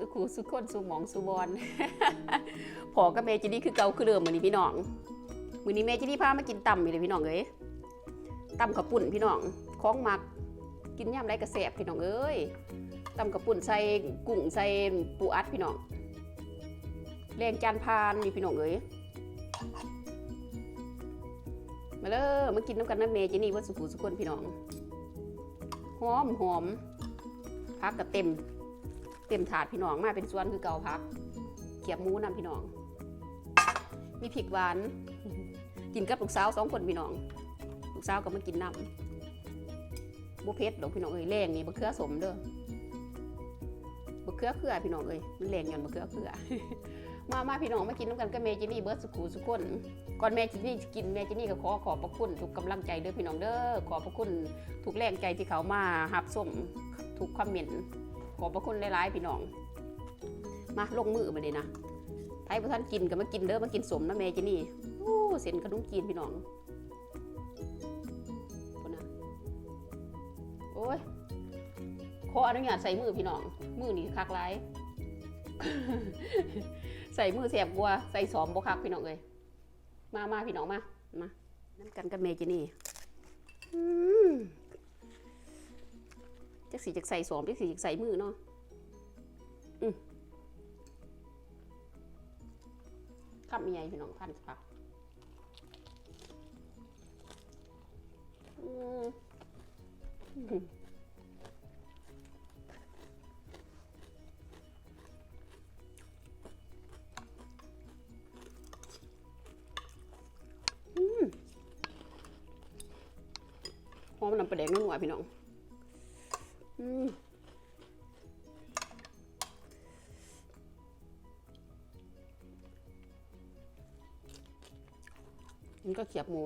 สุขูสุขคนสุหมองสุบอนพอกับแม่จินี่คือเกาคือเดิมมือนี้พี่น้องมือนี้แม่จินี่พามากินตำนี่เลยพี่น้องเอ้ยตำข้าวปุ่นพี่น้องของมัก กินยามไรก็แซ่บพี่น้องเอ้ยตำข้าวปุ่นใส่กุ้งใส่ปูอัดพี่น้องแรงจานพานนี่พี่น้องเอ้ยมาเด้อมากินน้ำกันนะแม่จินี่ว่าสุขูสุขคนพี่น้องหอมหอมพักก็เต็ม เต็มถาดพี่น้องมาเป็นส่วนคือเกาพัก เขียบหมูนำพี่น้อง มีพริกหวาน กินกับลูกสาวสองคนพี่น้อง ลูกสาวก็มากินน้ำบุเพชรดอกพี่น้องเอ้ยแรงนี่บะเขือสมเด้อบะเขือเขือพี่น้องเอ้ยมันแรงยันบะเขือเขือมามาพี่น้องมากินน้ำกันกับเมจินี่เบิร์ดสุขูสุขคนก่อนแม่จินี่กินแม่จินี่ก็ขอขอบพระคุณทุกกำลังใจเด้อพี่น้องเด้อขอบพระคุณทุกแรงใจที่เขามาหับส้มทุกคอมเมนต์ ขอบพระคุณหลายๆพี่น้อง มาลงมือมาเลยนะไทยพระท่านกินก็มากินเด้อมากินสมนะแม่เจนี่โอ้เส้นขนมจีนพี่น้องคนนะโอ้ยขออนุญาตใส่มือพี่น้อง มือนี่คักไรใส่มือแสบกว่าใส่สอมบ่คักพี่น้องเลยมามาพี่น้องมามาน้ำกันกับเมเจนี่อืม จักสีจักใส่สวมจักสีจักใส่มือเนาะอืมขับมีไงพี่น้องพันสักอืมอืมอืมหอมน้ำปลาแดงนัวๆพี่น้อง นก็เขียบหมู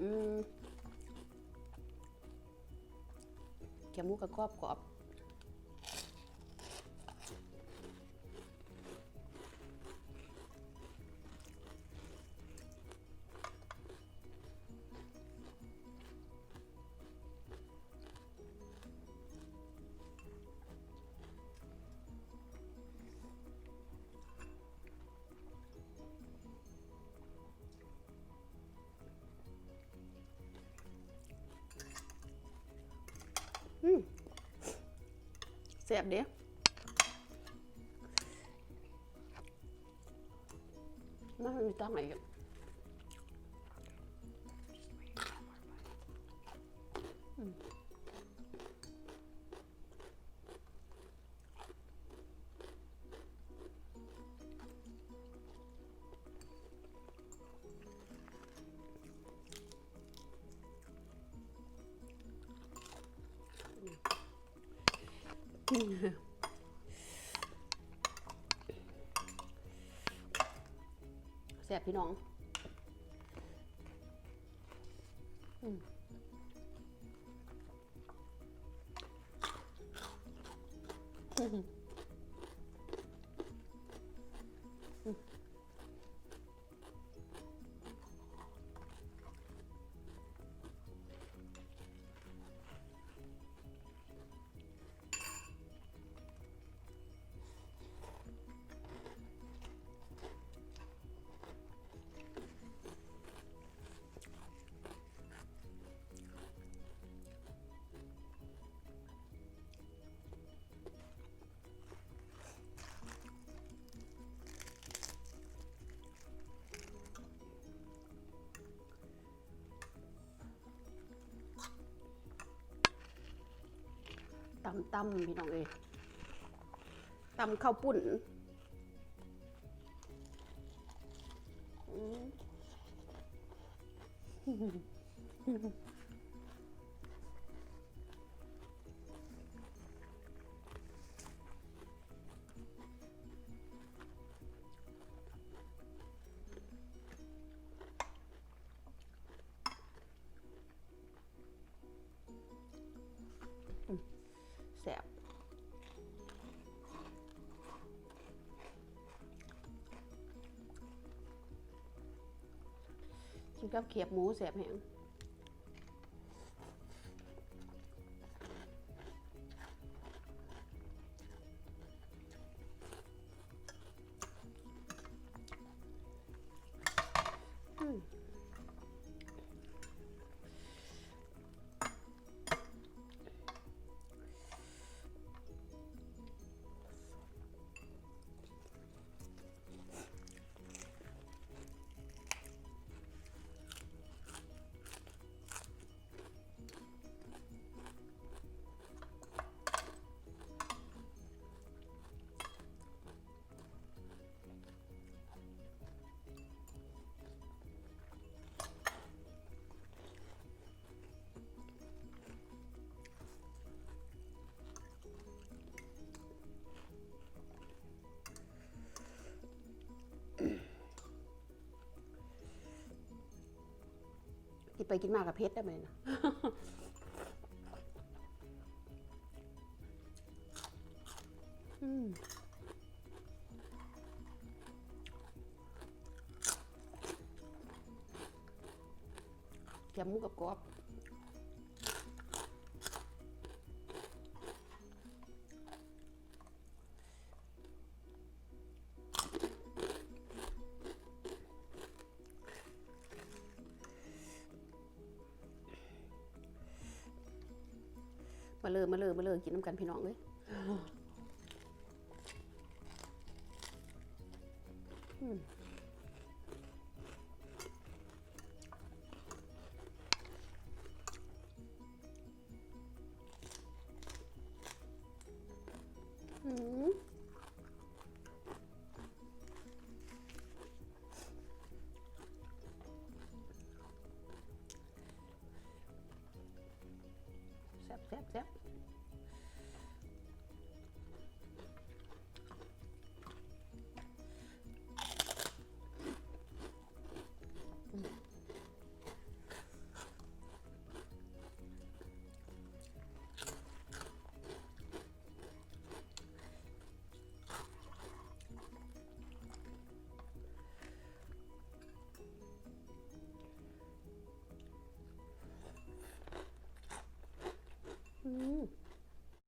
อืมเขียบหมูกับกรอบกรอบ แซ่บเด้น่า แสบพี่น้องอืมอืม ตำตำพี่น้องเอ้ยตำข้าวปุ่นอืม แสบกินกับเขียบหมูแสบแหง ไปกินมากกับเพชรได้ไหมนะอืมแกมหมูกับกรอบ มาเลยมาเลยมาเลยกินน้ำกันพี่น้องเลยอืม